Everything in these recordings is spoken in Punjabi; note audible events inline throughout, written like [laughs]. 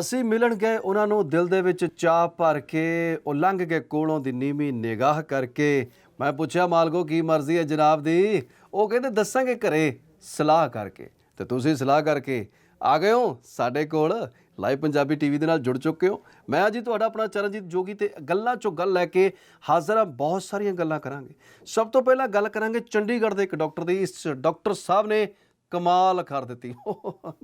ਅਸੀਂ ਮਿਲਣ ਗਏ ਉਹਨਾਂ ਨੂੰ ਦਿਲ ਦੇ ਵਿੱਚ ਚਾਹ ਭਰ ਕੇ, ਉਹ ਲੰਘ ਗਏ ਕੋਲੋਂ ਦੀ ਨੀਵੀਂ ਨਿਗਾਹ ਕਰਕੇ। ਮੈਂ ਪੁੱਛਿਆ, ਮਾਲਕੋ, ਕੀ ਮਰਜ਼ੀ ਹੈ ਜਨਾਬ ਦੀ? ਉਹ ਕਹਿੰਦੇ, ਦੱਸਾਂਗੇ ਘਰੇ ਸਲਾਹ ਕਰਕੇ। ਤੇ ਤੁਸੀਂ ਸਲਾਹ ਕਰਕੇ ਆ ਗਏ ਹੋ ਸਾਡੇ ਕੋਲ। ਲਾਈਵ ਪੰਜਾਬੀ ਟੀਵੀ ਦੇ ਨਾਲ ਜੁੜ ਚੁੱਕੇ ਹੋ। ਮੈਂ ਅੱਜ ਤੁਹਾਡਾ ਆਪਣਾ ਚਰਨਜੀਤ ਜੋਗੀ ਤੇ ਗੱਲਾਂ ਚੋਂ ਗੱਲ ਲੈ ਕੇ ਹਾਜ਼ਰ ਹਾਂ। ਬਹੁਤ ਸਾਰੀਆਂ ਗੱਲਾਂ ਕਰਾਂਗੇ। ਸਭ ਤੋਂ ਪਹਿਲਾਂ ਗੱਲ ਕਰਾਂਗੇ ਚੰਡੀਗੜ੍ਹ ਦੇ ਇੱਕ ਡਾਕਟਰ ਦੀ। ਇਸ ਡਾਕਟਰ ਸਾਹਿਬ ਨੇ ਕਮਾਲ ਕਰ ਦਿੱਤੀ।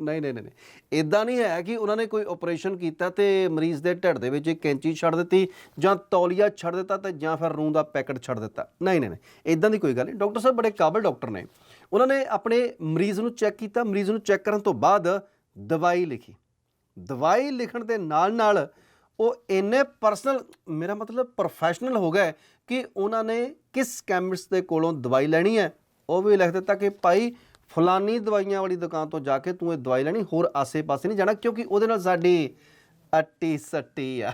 ਨਹੀਂ ਨਹੀਂ ਨਹੀਂ ਇਦਾਂ ਨਹੀਂ ਹੈ ਕਿ ਉਹਨਾਂ ਨੇ ਕੋਈ ਆਪਰੇਸ਼ਨ ਕੀਤਾ ਤੇ ਮਰੀਜ਼ ਦੇ ਢਿੱਡ ਦੇ ਵਿੱਚ ਇੱਕ ਕੈਂਚੀ ਛੱਡ ਦਿੱਤੀ ਜਾਂ ਤੌਲੀਆ ਛੱਡ ਦਿੱਤਾ ਤੇ ਜਾਂ ਫਿਰ ਰੂੰ ਦਾ ਪੈਕਟ ਛੱਡ ਦਿੱਤਾ। ਨਹੀਂ ਨਹੀਂ ਨਹੀਂ। ਇਦਾਂ ਦੀ ਕੋਈ ਗੱਲ ਨਹੀਂ। ਡਾਕਟਰ ਸਾਹਿਬ ਬੜੇ ਕਾਬਲ ਡਾਕਟਰ ਨੇ। ਉਹਨਾਂ ਨੇ ਆਪਣੇ ਮਰੀਜ਼ ਨੂੰ ਚੈੱਕ ਕੀਤਾ। ਮਰੀਜ਼ ਨੂੰ ਚੈੱਕ ਕਰਨ ਤੋਂ ਬਾਅਦ ਦਵਾਈ ਲਿਖੀ। ਦਵਾਈ ਲਿਖਣ ਦੇ ਨਾਲ ਨਾਲ ਉਹ ਇੰਨੇ ਪਰਸਨਲ ਮੇਰਾ ਮਤਲਬ ਪ੍ਰੋਫੈਸ਼ਨਲ ਹੋ ਗਏ ਕਿ ਉਹਨਾਂ ਨੇ ਕਿਸ ਕੈਮਿਸਟ ਦੇ ਕੋਲੋਂ ਦਵਾਈ ਲੈਣੀ ਹੈ, ਉਹ ਵੀ ਲਿਖ ਦਿੱਤਾ ਕਿ ਭਾਈ ਫਲਾਨੀ ਦਵਾਈਆਂ ਵਾਲੀ ਦੁਕਾਨ ਤੋਂ ਜਾ ਕੇ ਤੂੰ ਇਹ ਦਵਾਈ ਲੈਣੀ, ਹੋਰ ਆਸੇ-ਪਾਸੇ ਨਹੀਂ ਜਾਣਾ, ਕਿਉਂਕਿ ਉਹਦੇ ਨਾਲ ਸਾਡੀ ਅੱਟੀ ਸੱਟੀ ਆ।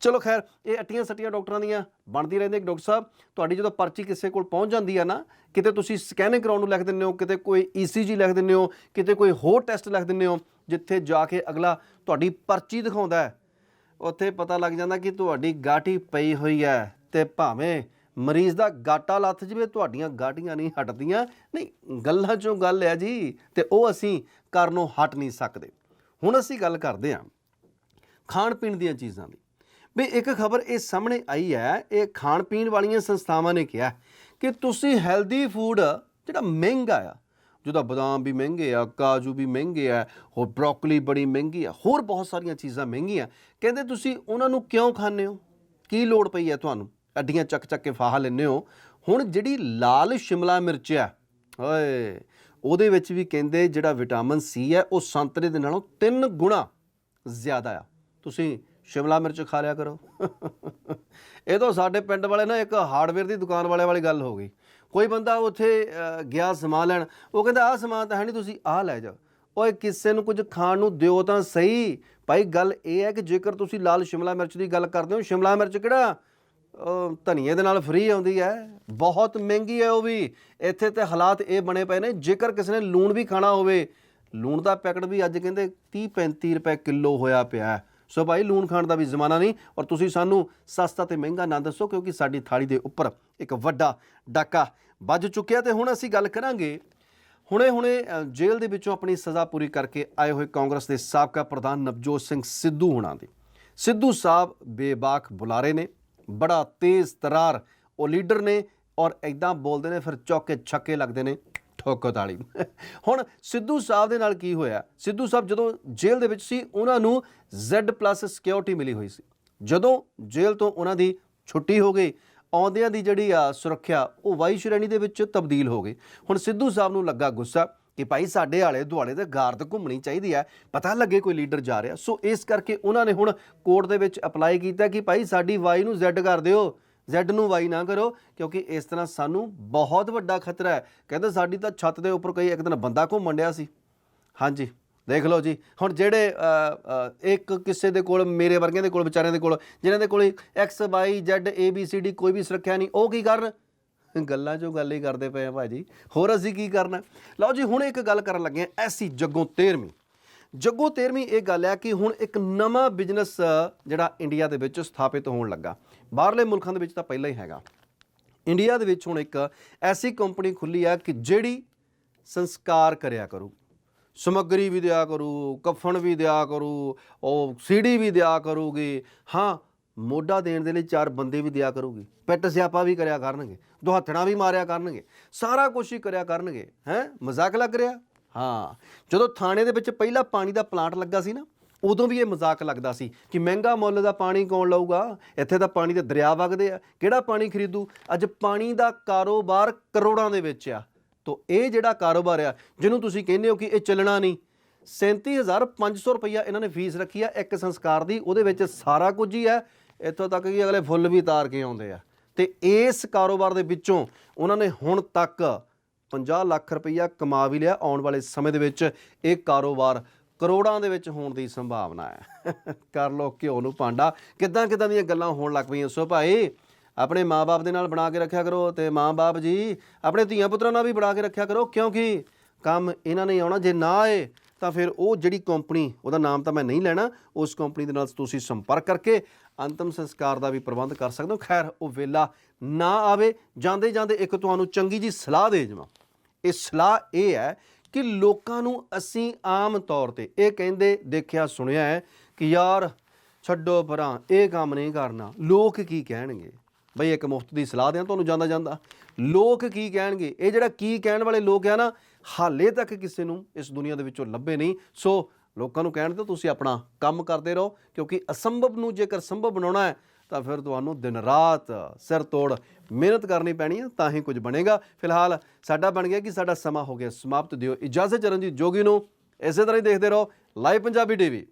ਚਲੋ ਖੈਰ, ਇਹ ਅੱਟੀਆਂ ਸੱਟੀਆਂ ਡਾਕਟਰਾਂ ਦੀਆਂ ਬਣਦੀ ਰਹਿੰਦੀਆਂ ਡਾਕਟਰ ਸਾਹਿਬ, ਤੁਹਾਡੀ ਜਦੋਂ ਪਰਚੀ ਕਿਸੇ ਕੋਲ ਪਹੁੰਚ ਜਾਂਦੀ ਆ ਨਾ, ਕਿਤੇ ਤੁਸੀਂ ਸਕੈਨਿੰਗ ਕਰਾਉਣ ਨੂੰ ਲਿਖ ਦਿੰਦੇ ਹੋ, ਕਿਤੇ ਕੋਈ ਈਸੀਜੀ ਲਿਖ ਦਿੰਦੇ ਹੋ, ਕਿਤੇ ਕੋਈ ਹੋਰ ਟੈਸਟ ਲਿਖ ਦਿੰਦੇ ਹੋ, ਜਿੱਥੇ ਜਾ ਕੇ ਅਗਲਾ ਤੁਹਾਡੀ ਪਰਚੀ ਦਿਖਾਉਂਦਾ ਉੱਥੇ ਪਤਾ ਲੱਗ ਜਾਂਦਾ ਕਿ ਤੁਹਾਡੀ ਗਾਠੀ ਪਈ ਹੋਈ ਹੈ ਤੇ ਭਾਵੇਂ ਮਰੀਜ਼ ਦਾ ਗਾਟਾ ਲੱਥ ਜਵੇ, ਤੁਹਾਡੀਆਂ ਗਾਟੀਆਂ ਨਹੀਂ ਹਟਦੀਆਂ। ਨਹੀਂ, ਗੱਲਾਂ ਚੋਂ ਗੱਲ ਹੈ ਜੀ, ਤੇ ਉਹ ਅਸੀਂ ਕਰਨੋਂ ਹਟ ਨਹੀਂ ਸਕਦੇ। ਹੁਣ ਅਸੀਂ ਗੱਲ ਕਰਦੇ ਹਾਂ ਖਾਣ ਪੀਣ ਦੀਆਂ ਚੀਜ਼ਾਂ ਦੀ। ਵੀ ਇੱਕ ਖਬਰ ਇਹ ਸਾਹਮਣੇ ਆਈ ਹੈ, ਇਹ ਖਾਣ ਪੀਣ ਵਾਲੀਆਂ ਸੰਸਥਾਵਾਂ ਨੇ ਕਿਹਾ ਕਿ ਤੁਸੀਂ ਹੈਲਦੀ ਫੂਡ ਜਿਹੜਾ ਮਹਿੰਗਾ ਆ, ਜਿਹਦਾ ਬਦਾਮ ਵੀ ਮਹਿੰਗੇ ਆ, ਕਾਜੂ ਵੀ ਮਹਿੰਗੇ ਆ, ਹੋਰ ਬ੍ਰੋਕਲੀ ਬੜੀ ਮਹਿੰਗੀ ਆ, ਹੋਰ ਬਹੁਤ ਸਾਰੀਆਂ ਚੀਜ਼ਾਂ ਮਹਿੰਗੀਆਂ, ਕਹਿੰਦੇ ਤੁਸੀਂ ਉਹਨਾਂ ਨੂੰ ਕਿਉਂ ਖਾਂਦੇ ਹੋ? ਕੀ ਲੋੜ ਪਈ ਹੈ ਤੁਹਾਨੂੰ? ਅੱਡੀਆਂ ਚੱਕ ਚੱਕ ਕੇ ਫਾਹਾ ਲੈਂਦੇ ਹੋ। ਹੁਣ ਜਿਹੜੀ ਲਾਲ ਸ਼ਿਮਲਾ ਮਿਰਚ ਆ ਓਏ, ਉਹਦੇ ਵਿੱਚ ਵੀ ਕਹਿੰਦੇ ਜਿਹੜਾ ਵਿਟਾਮਿਨ ਸੀ ਹੈ, ਉਹ ਸੰਤਰੇ ਦੇ ਨਾਲੋਂ 3 ਗੁਣਾ ਜ਼ਿਆਦਾ ਆ। ਤੁਸੀਂ ਸ਼ਿਮਲਾ ਮਿਰਚ ਖਾ ਲਿਆ ਕਰੋ। ਇਹ ਤਾਂ ਸਾਡੇ ਪਿੰਡ ਵਾਲੇ ਨਾ ਇੱਕ ਹਾਰਡਵੇਅਰ ਦੀ ਦੁਕਾਨ ਵਾਲੇ ਵਾਲੀ ਗੱਲ ਹੋ ਗਈ। ਕੋਈ ਬੰਦਾ ਉੱਥੇ ਗਿਆ ਸਮਾਨ ਲੈਣ, ਉਹ ਕਹਿੰਦਾ, ਆਹ ਸਮਾਨ ਤਾਂ ਹੈ ਨਹੀਂ ਤੁਸੀਂ ਆਹ ਲੈ ਜਾਓ। ਓਏ, ਕਿਸੇ ਨੂੰ ਕੁਝ ਖਾਣ ਨੂੰ ਦਿਓ ਤਾਂ ਸਹੀ। ਭਾਈ, ਗੱਲ ਇਹ ਹੈ ਕਿ ਜੇਕਰ ਤੁਸੀਂ ਲਾਲ ਸ਼ਿਮਲਾ ਮਿਰਚ ਦੀ ਗੱਲ ਕਰਦੇ ਹੋ, ਸ਼ਿਮਲਾ ਮਿਰਚ ਕਿਹੜਾ? ਧਨੀਏ ਦੇ ਨਾਲ ਫ੍ਰੀ ਆਉਂਦੀ ਹੈ। ਬਹੁਤ ਮਹਿੰਗੀ ਹੈ ਉਹ ਵੀ। ਇੱਥੇ ਤੇ ਹਾਲਾਤ ਇਹ ਬਣੇ ਪਏ ਨੇ, ਜੇਕਰ ਕਿਸੇ ਨੇ ਲੂਣ ਵੀ ਖਾਣਾ ਹੋਵੇ, ਲੂਣ ਦਾ ਪੈਕਟ ਵੀ ਅੱਜ ਕਹਿੰਦੇ 30 35 ਰੁਪਏ ਕਿਲੋ ਹੋਇਆ ਪਿਆ ਸੋ ਭਾਈ, ਲੂਣ ਖਾਣ ਦਾ ਵੀ ਜ਼ਮਾਨਾ ਨਹੀਂ। ਔਰ ਤੁਸੀਂ ਸਾਨੂੰ ਸਸਤਾ ਤੇ ਮਹਿੰਗਾ ਨਾ ਦੱਸੋ, ਕਿਉਂਕਿ ਸਾਡੀ ਥਾਲੀ ਦੇ ਉੱਪਰ ਇੱਕ ਵੱਡਾ ਡਾਕਾ ਵੱਜ ਚੁੱਕਿਆ ਤੇ ਹੁਣ ਅਸੀਂ ਗੱਲ ਕਰਾਂਗੇ। ਹੁਣੇ-ਹੁਣੇ ਜੇਲ੍ਹ ਦੇ ਵਿੱਚੋਂ ਆਪਣੀ ਸਜ਼ਾ ਪੂਰੀ ਕਰਕੇ ਆਏ ਹੋਏ ਕਾਂਗਰਸ ਦੇ ਸਾਬਕਾ ਪ੍ਰਧਾਨ ਨਵਜੋਤ ਸਿੰਘ ਸਿੱਧੂ ਹੁਣਾਂ ਦੀ। ਸਿੱਧੂ ਸਾਹਿਬ ਬੇਬਾਕ ਬੁਲਾਰੇ ਨੇ। ਬੜਾ ਤੇਜ਼ ਤਰਾਰ। ਉਹ ਲੀਡਰ ਨੇ ਔਰ ਐਦਾਂ ਬੋਲਦੇ ਨੇ, ਫਿਰ ਚੌਕੇ ਛੱਕੇ ਲੱਗਦੇ ਨੇ ਠੋਕੋ ਤਾਲੀ। ਹੁਣ ਸਿੱਧੂ ਸਾਹਿਬ ਦੇ ਨਾਲ ਕੀ ਹੋਇਆ? ਸਿੱਧੂ ਸਾਹਿਬ ਜਦੋਂ ਜੇਲ੍ਹ ਦੇ ਵਿੱਚ ਸੀ, ਉਹਨਾਂ ਨੂੰ Z+ ਸਿਕਿਉਰਿਟੀ ਮਿਲੀ ਹੋਈ ਸੀ। ਜਦੋਂ ਜੇਲ੍ਹ ਤੋਂ ਉਹਨਾਂ ਦੀ ਛੁੱਟੀ ਹੋ ਗਈ, ਆਉਂਦਿਆਂ ਦੀ ਜਿਹੜੀ ਆ ਸੁਰੱਖਿਆ, ਉਹ ਵਾਈ ਸ਼੍ਰੇਣੀ ਦੇ ਵਿੱਚ ਤਬਦੀਲ ਹੋ ਗਈ। ਹੁਣ ਸਿੱਧੂ ਸਾਹਿਬ ਨੂੰ ਲੱਗਾ ਗੁੱਸਾ। ਕਿ ਭਾਈ ਸਾਡੇ ਆਲੇ ਦੁਆਲੇ ਤੇ ਗਾਰਦ ਘੁੰਮਣੀ ਚਾਹੀਦੀ ਹੈ, ਪਤਾ ਲੱਗੇ ਕੋਈ ਲੀਡਰ ਜਾ ਰਿਹਾ। ਸੋ ਇਸ ਕਰਕੇ ਉਹਨਾਂ ਨੇ ਹੁਣ ਕੋਰਟ ਦੇ ਵਿੱਚ ਅਪਲਾਈ ਕੀਤਾ ਕਿ ਭਾਈ ਸਾਡੀ ਵਾਈ ਨੂੰ Z ਕਰ ਦਿਓ, Z ਨੂੰ ਵਾਈ ਨਾ ਕਰੋ, ਕਿਉਂਕਿ ਇਸ ਤਰ੍ਹਾਂ ਸਾਨੂੰ ਬਹੁਤ ਵੱਡਾ ਖਤਰਾ ਹੈ। ਕਹਿੰਦੇ ਸਾਡੀ ਤਾਂ ਛੱਤ ਦੇ ਉੱਪਰ ਕਈ ਇੱਕ ਦਿਨ ਬੰਦਾ ਘੁੰਮਣ ਡਿਆ ਸੀ। ਹਾਂਜੀ, ਦੇਖ ਲਓ ਜੀ। ਹੁਣ ਜਿਹੜੇ ਇੱਕ ਕਿਸੇ ਦੇ ਕੋਲ, ਮੇਰੇ ਵਰਗਿਆਂ ਦੇ ਕੋਲ, ਵਿਚਾਰਿਆਂ ਦੇ ਕੋਲ, ਜਿਨ੍ਹਾਂ ਦੇ ਕੋਲ X Y Z A B C D ਕੋਈ ਵੀ ਸੁਰੱਖਿਆ ਨਹੀਂ, ਉਹ ਕੀ ਕਰਨ? ਗੱਲਾਂ 'ਚੋਂ ਗੱਲ ਹੀ ਕਰਦੇ ਪਏ ਆ ਭਾਜੀ। ਹੋਰ ਅਸੀਂ ਕੀ ਕਰਨਾ? ਲਓ ਜੀ, ਹੁਣ ਇੱਕ ਗੱਲ ਕਰਨ ਲੱਗੇ ਆ, ਐਸੀ ਜੱਗੋਂ 13ਵੀਂ ਜੱਗੋਂ 13ਵੀਂ ਇਹ ਗੱਲ ਹੈ ਕਿ ਹੁਣ ਇੱਕ ਨਵਾਂ ਬਿਜ਼ਨਸ ਜਿਹੜਾ ਇੰਡੀਆ ਦੇ ਵਿੱਚ ਸਥਾਪਿਤ ਹੋਣ ਲੱਗਾ। ਬਾਹਰਲੇ ਮੁਲਕਾਂ ਦੇ ਵਿੱਚ ਤਾਂ ਪਹਿਲਾਂ ਹੀ ਹੈਗਾ। ਇੰਡੀਆ ਦੇ ਵਿੱਚ ਹੁਣ ਇੱਕ ਐਸੀ ਕੰਪਨੀ ਖੁੱਲੀ ਆ ਕਿ ਜਿਹੜੀ ਸੰਸਕਾਰ ਕਰਿਆ ਕਰੂ। ਸਮੱਗਰੀ ਵੀ ਦਿਆ ਕਰੂ, ਕਫਨ ਵੀ ਦਿਆ ਕਰੂ, ਉਹ ਸੀੜੀ ਵੀ ਦਿਆ ਕਰੂਗੀ। ਹਾਂ ਮੋਢਾ ਦੇਣ ਦੇ ਲਈ ਚਾਰ ਬੰਦੇ ਵੀ ਦਿਆ ਕਰੂਗੀ। ਪਿੱਟ ਸਿਆਪਾ ਵੀ ਕਰਿਆ ਕਰਨਗੇ, ਦੁਹੱਥਣਾ ਵੀ ਮਾਰਿਆ ਕਰਨਗੇ, ਸਾਰਾ ਕੁਝ ਹੀ ਕਰਿਆ ਕਰਨਗੇ, ਹੈ? ਮਜ਼ਾਕ ਲੱਗ ਰਿਹਾ? ਹਾਂ, ਜਦੋਂ ਥਾਣੇ ਦੇ ਵਿੱਚ ਪਹਿਲਾ ਪਾਣੀ ਦਾ ਪਲਾਂਟ ਲੱਗਾ ਸੀ ਨਾ, ਉਦੋਂ ਵੀ ਇਹ ਮਜ਼ਾਕ ਲੱਗਦਾ ਸੀ ਕਿ ਮਹਿੰਗਾ ਮੁੱਲ ਦਾ ਪਾਣੀ ਕੌਣ ਲਊਗਾ? ਇੱਥੇ ਤਾਂ ਪਾਣੀ ਦੇ ਦਰਿਆ ਵਗਦੇ ਆ। ਕਿਹੜਾ ਪਾਣੀ ਖਰੀਦੂ? ਅੱਜ ਪਾਣੀ ਦਾ ਕਾਰੋਬਾਰ ਕਰੋੜਾਂ ਦੇ ਵਿੱਚ ਆ। ਤੋ ਇਹ ਜਿਹੜਾ ਕਾਰੋਬਾਰ ਆ, ਜਿਹਨੂੰ ਤੁਸੀਂ ਕਹਿੰਦੇ ਹੋ ਕਿ ਇਹ ਚੱਲਣਾ ਨਹੀਂ 37500 ਰੁਪਈਆ ਇਹਨਾਂ ਨੇ ਫੀਸ ਰੱਖੀ ਆ ਇੱਕ ਸੰਸਕਾਰ ਦੀ, ਉਹਦੇ ਵਿੱਚ ਸਾਰਾ ਕੁਝ ਹੀ ਹੈ ਇੱਥੋਂ ਤੱਕ ਕਿ ਅਗਲੇ ਫੁੱਲ ਵੀ ਤਾਰ ਕੇ ਆਉਂਦੇ ਆ। ਤੇ ਇਸ ਕਾਰੋਬਾਰ ਦੇ ਵਿੱਚੋਂ ਉਹਨਾਂ ਨੇ ਹੁਣ ਤੱਕ 50 ਲੱਖ ਰੁਪਈਆ ਕਮਾ ਵੀ ਲਿਆ। ਆਉਣ ਵਾਲੇ ਸਮੇਂ ਦੇ ਵਿੱਚ ਇਹ ਕਾਰੋਬਾਰ ਕਰੋੜਾਂ ਦੇ ਵਿੱਚ ਹੋਣ ਦੀ ਸੰਭਾਵਨਾ ਹੈ। [laughs] ਕਰ ਲੋ ਘਿਓ ਨੂੰ ਭਾਂਡਾ। ਕਿੱਦਾਂ ਕਿੱਦਾਂ ਦੀਆਂ ਗੱਲਾਂ ਹੋਣ ਲੱਗ ਪਈਆਂ ਸੋ ਭਾਈ। ਆਪਣੇ ਮਾਪੇ ਦੇ ਨਾਲ ਬਣਾ ਕੇ ਰੱਖਿਆ ਕਰੋ ਤੇ ਮਾਪੇ ਜੀ, ਆਪਣੇ ਧੀਆਂ ਪੁੱਤਰਾਂ ਨਾਲ ਵੀ ਬਣਾ ਕੇ ਰੱਖਿਆ ਕਰੋ। ਕਿਉਂਕਿ ਕੰਮ ਇਹਨਾਂ ਨੇ ਆਉਣਾ ਜੇ ਨਾ ਆਏ ਤਾਂ ਫਿਰ ਉਹ ਜਿਹੜੀ ਕੰਪਨੀ ਉਹਦਾ ਨਾਮ ਤਾਂ ਮੈਂ ਨਹੀਂ ਲੈਣਾ, ਉਸ ਕੰਪਨੀ ਦੇ ਨਾਲ ਤੁਸੀਂ ਸੰਪਰਕ ਕਰਕੇ ਅੰਤਮ ਸੰਸਕਾਰ ਦਾ ਵੀ ਪ੍ਰਬੰਧ ਕਰ ਸਕਦੇ ਹੋ। ਖੈਰ, ਉਹ ਵੇਲਾ ਨਾ ਆਵੇ। ਜਾਂਦੇ ਜਾਂਦੇ ਇੱਕ ਤੁਹਾਨੂੰ ਚੰਗੀ ਜੀ ਸਲਾਹ ਦੇ ਜਾਵਾਂ ਇਹ ਸਲਾਹ ਇਹ ਹੈ ਕਿ ਲੋਕਾਂ ਨੂੰ ਅਸੀਂ ਆਮ ਤੌਰ ਤੇ ਇਹ ਕਹਿੰਦੇ, ਦੇਖਿਆ, ਸੁਣਿਆ ਹੈ ਕਿ ਯਾਰ ਛੱਡੋ ਪਰਾਂ ਇਹ ਕੰਮ ਨਹੀਂ ਕਰਨਾ। ਲੋਕ ਕੀ ਕਹਿਣਗੇ? ਬਈ ਇੱਕ ਮੁਫਤ ਦੀ ਸਲਾਹ ਦਿਆਂ, ਤੁਹਾਨੂੰ ਜਾਂਦਾ ਜਾਂਦਾ। ਲੋਕ ਕੀ ਕਹਿਣਗੇ? ਇਹ ਜਿਹੜਾ ਕੀ ਕਹਿਣ ਵਾਲੇ ਲੋਕ ਆ ਨਾ ਹਾਲੇ ਤੱਕ ਕਿਸੇ ਨੂੰ ਇਸ ਦੁਨੀਆ ਦੇ ਵਿੱਚੋਂ ਲੱਭੇ ਨਹੀਂ। ਸੋ ਲੋਕਾਂ ਨੂੰ ਕਹਿਣ ਤੋਂ ਤੁਸੀਂ ਆਪਣਾ ਕੰਮ ਕਰਦੇ ਰਹੋ, ਕਿਉਂਕਿ ਅਸੰਭਵ ਨੂੰ ਜੇਕਰ ਸੰਭਵ ਬਣਾਉਣਾ ਹੈ, ਤਾਂ ਫਿਰ ਤੁਹਾਨੂੰ ਦਿਨ ਰਾਤ ਸਿਰ ਤੋੜ ਮਿਹਨਤ ਕਰਨੀ ਪੈਣੀ ਹੈ ਤਾਂ ਹੀ ਕੁਝ ਬਣੇਗਾ। ਫਿਲਹਾਲ ਸਾਡਾ ਬਣ ਗਿਆ ਕਿ ਸਾਡਾ ਸਮਾਂ ਹੋ ਗਿਆ ਸਮਾਪਤ। ਦਿਓ ਇਜਾਜ਼ਤ ਚਰਨਜੀਤ ਜੋਗੀ ਨੂੰ। ਇਸੇ ਤਰ੍ਹਾਂ ਹੀ ਦੇਖਦੇ ਰਹੋ, ਲਾਈਵ ਪੰਜਾਬੀ ਟੀਵੀ।